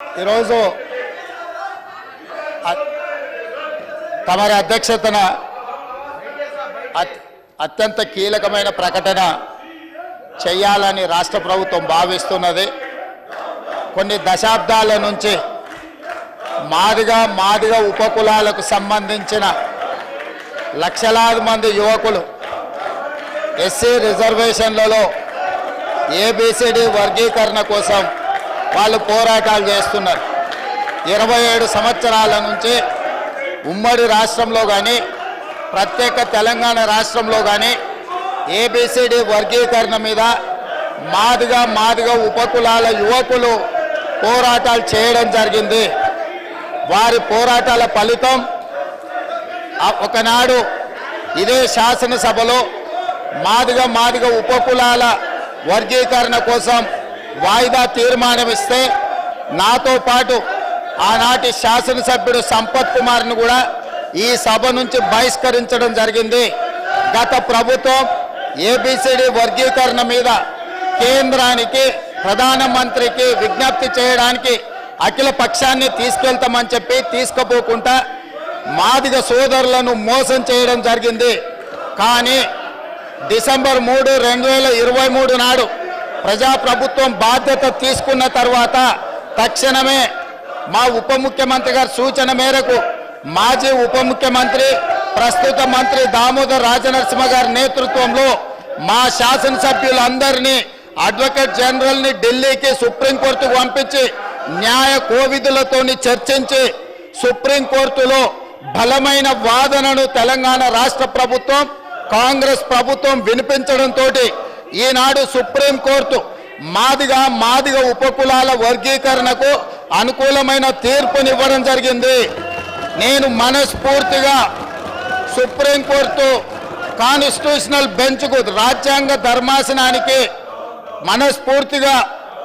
ఈరోజు అ- తమరి అధ్యక్షతన అత్యంత కీలకమైన ప్రకటన చేయాలని రాష్ట్ర ప్రభుత్వం భావిస్తున్నది. కొన్ని దశాబ్దాల నుంచి మాదిగా మాదిగ ఉపకులాలకు సంబంధించిన లక్షలాది మంది యువకులు ఎస్సీ రిజర్వేషన్లలో ఏబిసిడి వర్గీకరణ కోసం వాళ్ళు పోరాటాలు చేస్తున్నారు. ఇరవై ఏడు సంవత్సరాల నుంచి ఉమ్మడి రాష్ట్రంలో కానీ ప్రత్యేక తెలంగాణ రాష్ట్రంలో కానీ ఏబిసిడి వర్గీకరణ మీద మాదిగా మాదిగా ఉపకులాల యువకులు పోరాటాలు చేయడం జరిగింది. వారి పోరాటాల ఫలితం ఒకనాడు ఇదే శాసనసభలో మాదిగా మాదిగా ఉపకులాల వర్గీకరణ కోసం వాయిదా తీర్మానం ఇస్తే నాతో పాటు ఆనాటి శాసనసభ్యుడు సంపత్ కుమార్ను కూడా ఈ సభ నుంచి బహిష్కరించడం జరిగింది. గత ప్రభుత్వం ఏబిసిడి వర్గీకరణ మీద కేంద్రానికి ప్రధానమంత్రికి విజ్ఞప్తి చేయడానికి అఖిల పక్షాన్ని తీసుకెళ్తామని చెప్పి తీసుకుపోకుండా మాదిగ సోదరులను మోసం చేయడం జరిగింది. కానీ డిసెంబర్ మూడు రెండు వేల ఇరవై మూడు నాడు ప్రజాప్రభుత్వం బాధ్యత తీసుకున్న తర్వాత తక్షణమే మా ఉప ముఖ్యమంత్రి గారి సూచన మేరకు మాజీ ఉప ముఖ్యమంత్రి ప్రస్తుత మంత్రి దామోదర్ రాజనరసింహ గారి నేతృత్వంలో మా శాసనసభ్యులందరినీ అడ్వకేట్ జనరల్ని ఢిల్లీకి సుప్రీంకోర్టుకు పంపించి న్యాయ కోవిధులతోని చర్చించి సుప్రీంకోర్టులో బలమైన వాదనను తెలంగాణ రాష్ట్ర ప్రభుత్వం కాంగ్రెస్ ప్రభుత్వం వినిపించడంతో ఈనాడు సుప్రీంకోర్టు మాదిగా మాదిగ ఉపకులాల వర్గీకరణకు అనుకూలమైన తీర్పునివ్వడం జరిగింది. నేను మనస్ఫూర్తిగా సుప్రీంకోర్టు కాన్స్టిట్యూషనల్ బెంచ్కు రాజ్యాంగ ధర్మాసనానికి మనస్ఫూర్తిగా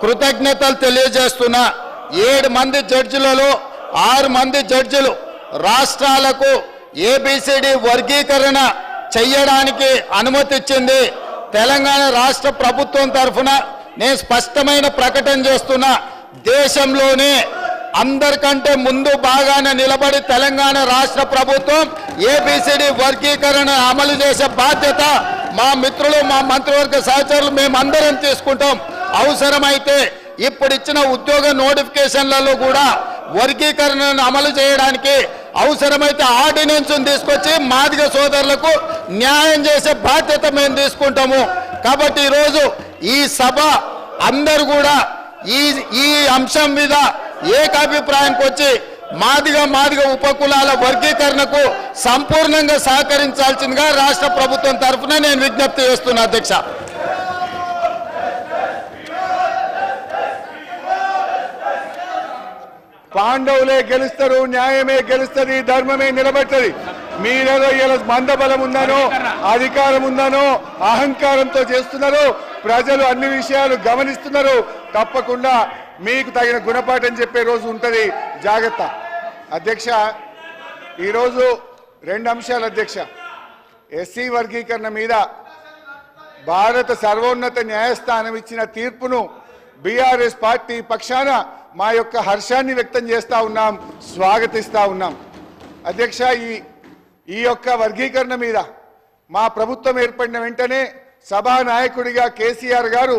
కృతజ్ఞతలు తెలియజేస్తున్నా. ఏడు మంది జడ్జిలలో ఆరు మంది జడ్జిలు రాష్ట్రాలకు ఏబిసిడి వర్గీకరణ చెయ్యడానికి అనుమతిచ్చింది. తెలంగాణ రాష్ట్ర ప్రభుత్వం తరఫున నేను స్పష్టమైన ప్రకటన చేస్తున్నా. దేశంలోనే అందరికంటే ముందు బాగానే నిలబడి తెలంగాణ రాష్ట్ర ప్రభుత్వం ఏబిసిడి వర్గీకరణ అమలు చేసే బాధ్యత మా మిత్రులు మా మంత్రివర్గ సహచరులు మేమందరం తీసుకుంటాం. అవసరమైతే ఇప్పుడు ఇచ్చిన ఉద్యోగ నోటిఫికేషన్లలో కూడా వర్గీకరణను అమలు చేయడానికి అవసరమైతే ఆర్డినెన్స్ తీసుకొచ్చి మాదిగ సోదరులకు న్యాయం చేసే బాధ్యత మేము తీసుకుంటాము. కాబట్టి ఈరోజు ఈ సభ అందరు కూడా ఈ ఈ అంశం మీద ఏకాభిప్రాయానికి వచ్చి మాదిగ మాదిగ ఉపకులాల వర్గీకరణకు సంపూర్ణంగా సహకరించాల్సిందిగా రాష్ట్ర ప్రభుత్వం తరఫున నేను విజ్ఞప్తి చేస్తున్నా అధ్యక్ష. పాండవులే గెలుస్తారు న్యాయమే గెలుస్తుంది ధర్మమే నిలబెట్టది. మీరేదో ఇలా మందబలం ఉందనో అధికారం ఉందనో అహంకారంతో చేస్తున్నారు ప్రజలు అన్ని విషయాలు గమనిస్తున్నారు తప్పకుండా మీకు తగిన గుణపాఠం చెప్పే రోజు ఉంటుంది. జాగ్రత్త. అధ్యక్ష ఈరోజు రెండు అంశాలు అధ్యక్ష. ఎస్సీ వర్గీకరణ మీద భారత సర్వోన్నత న్యాయస్థానం ఇచ్చిన తీర్పును బీఆర్ఎస్ పార్టీ పక్షాన మా యొక్క హర్షాన్ని వ్యక్తం చేస్తూ ఉన్నాం స్వాగతిస్తా ఉన్నాం. అధ్యక్ష ఈ ఈ యొక్క వర్గీకరణ మీద మా ప్రభుత్వం ఏర్పడిన వెంటనే సభా నాయకుడిగా కేసీఆర్ గారు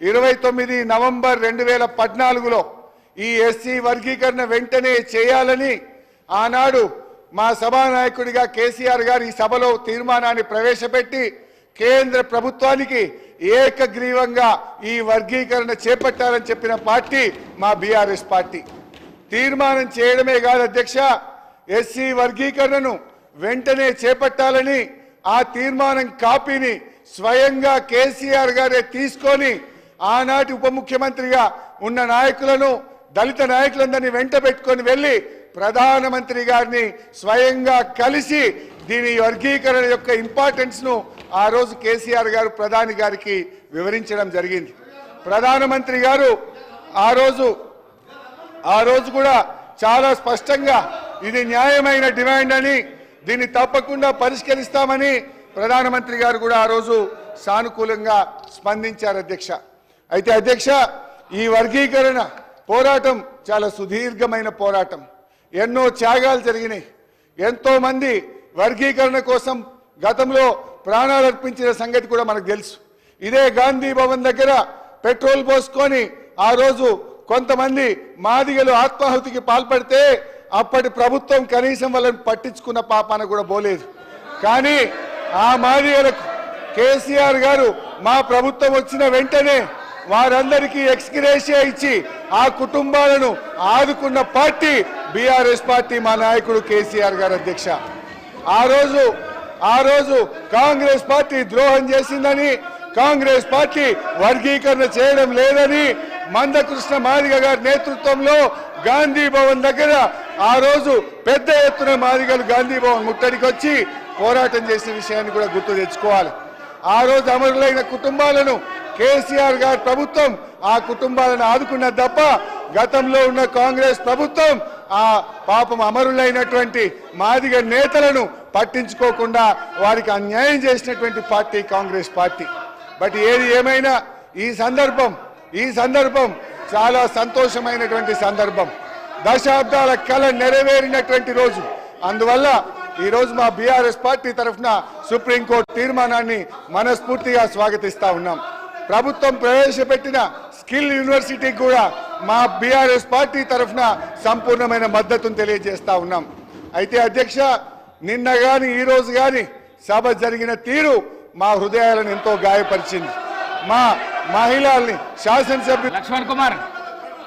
ఇరవై తొమ్మిది నవంబర్ రెండు వేల పద్నాలుగులో ఈ ఎస్సీ వర్గీకరణ వెంటనే చేయాలని ఆనాడు మా సభానాయకుడిగా కేసీఆర్ గారు ఈ సభలో తీర్మానాన్ని ప్రవేశపెట్టి కేంద్ర ప్రభుత్వానికి ఏకగ్రీవంగా ఈ వర్గీకరణ చేపట్టాలని చెప్పిన పార్టీ మా బీఆర్ఎస్ పార్టీ. తీర్మానం చేయడమే కాదు అధ్యక్ష ఎస్సీ వర్గీకరణను వెంటనే చేపట్టాలని ఆ తీర్మానం కాపీని స్వయంగా కేసీఆర్ గారే తీసుకొని ఆనాటి ఉప ముఖ్యమంత్రిగా ఉన్న నాయకులను దళిత నాయకులందరినీ వెంట పెట్టుకొని వెళ్ళి ప్రధానమంత్రి గారిని స్వయంగా కలిసి దీని వర్గీకరణ యొక్క ఇంపార్టెన్స్ను ఆ రోజు కేసీఆర్ గారు ప్రధాని గారికి వివరించడం జరిగింది. ప్రధానమంత్రి గారు ఆ రోజు ఆ రోజు కూడా చాలా స్పష్టంగా ఇది న్యాయమైన డిమాండ్ అని దీన్ని తప్పకుండా పరిష్కరిస్తామని ప్రధానమంత్రి గారు కూడా ఆ రోజు సానుకూలంగా స్పందించారు అధ్యక్ష. అయితే అధ్యక్ష ఈ వర్గీకరణ పోరాటం చాలా సుదీర్ఘమైన పోరాటం. ఎన్నో త్యాగాలు జరిగినాయి. ఎంతోమంది వర్గీకరణ కోసం గతంలో ప్రాణాలు అర్పించిన సంగతి కూడా మనకు తెలుసు. ఇదే గాంధీ భవన్ దగ్గర పెట్రోల్ పోసుకొని ఆ రోజు కొంతమంది మాదిగలు ఆత్మాహుతికి పాల్పడితే అప్పటి ప్రభుత్వం కనీసం వాళ్ళని పట్టించుకున్న పాపాన కూడా పోలేదు. కానీ ఆ మాదిగలకు కేసీఆర్ గారు మా ప్రభుత్వం వచ్చిన వెంటనే వారందరికీ ఎక్స్గ్రేషియా ఇచ్చి ఆ కుటుంబాలను ఆదుకున్న పార్టీ బీఆర్ఎస్ పార్టీ మా నాయకుడు కేసీఆర్ గారు అధ్యక్ష. ఆ రోజు ఆ రోజు కాంగ్రెస్ పార్టీ ద్రోహం చేసిందని కాంగ్రెస్ పార్టీ వర్గీకరణ చేయడం లేదని మందకృష్ణ మాదిగ గారి నేతృత్వంలో గాంధీ భవన్ దగ్గర ఆ రోజు పెద్ద ఎత్తున మాదిగలు గాంధీ భవన్ ముట్టడికి వచ్చి పోరాటం చేసిన విషయాన్ని కూడా గుర్తు తెచ్చుకోవాలి. ఆ రోజు అమరులైన కుటుంబాలను కేసీఆర్ గారి ప్రభుత్వం ఆ కుటుంబాలను ఆదుకున్నది తప్ప గతంలో ఉన్న కాంగ్రెస్ ప్రభుత్వం ఆ పాపం అమరులైనటువంటి మాదిగ నేతలను పట్టించుకోకుండా వారికి అన్యాయం చేసినటువంటి పార్టీ కాంగ్రెస్ పార్టీ. బట్ ఏది ఏమైనా ఈ సందర్భం ఈ సందర్భం చాలా సంతోషమైనటువంటి సందర్భం. దశాబ్దాల కళ నెరవేరినటువంటి రోజు. అందువల్ల ఈరోజు మా బీఆర్ఎస్ పార్టీ తరఫున సుప్రీంకోర్టు తీర్మానాన్ని మనస్ఫూర్తిగా స్వాగతిస్తా ఉన్నాం. ప్రభుత్వం ప్రవేశపెట్టిన స్కిల్ యూనివర్సిటీకి కూడా మా బీఆర్ఎస్ పార్టీ తరఫున సంపూర్ణమైన మద్దతును తెలియజేస్తా ఉన్నాం. అయితే అధ్యక్ష నిన్న కానీ ఈరోజు కానీ సభ జరిగిన తీరు మా హృదయాలను ఎంతో గాయపరిచింది. మా మహిళల్ని శాసనసభ్యులు లక్ష్మణ్ కుమార్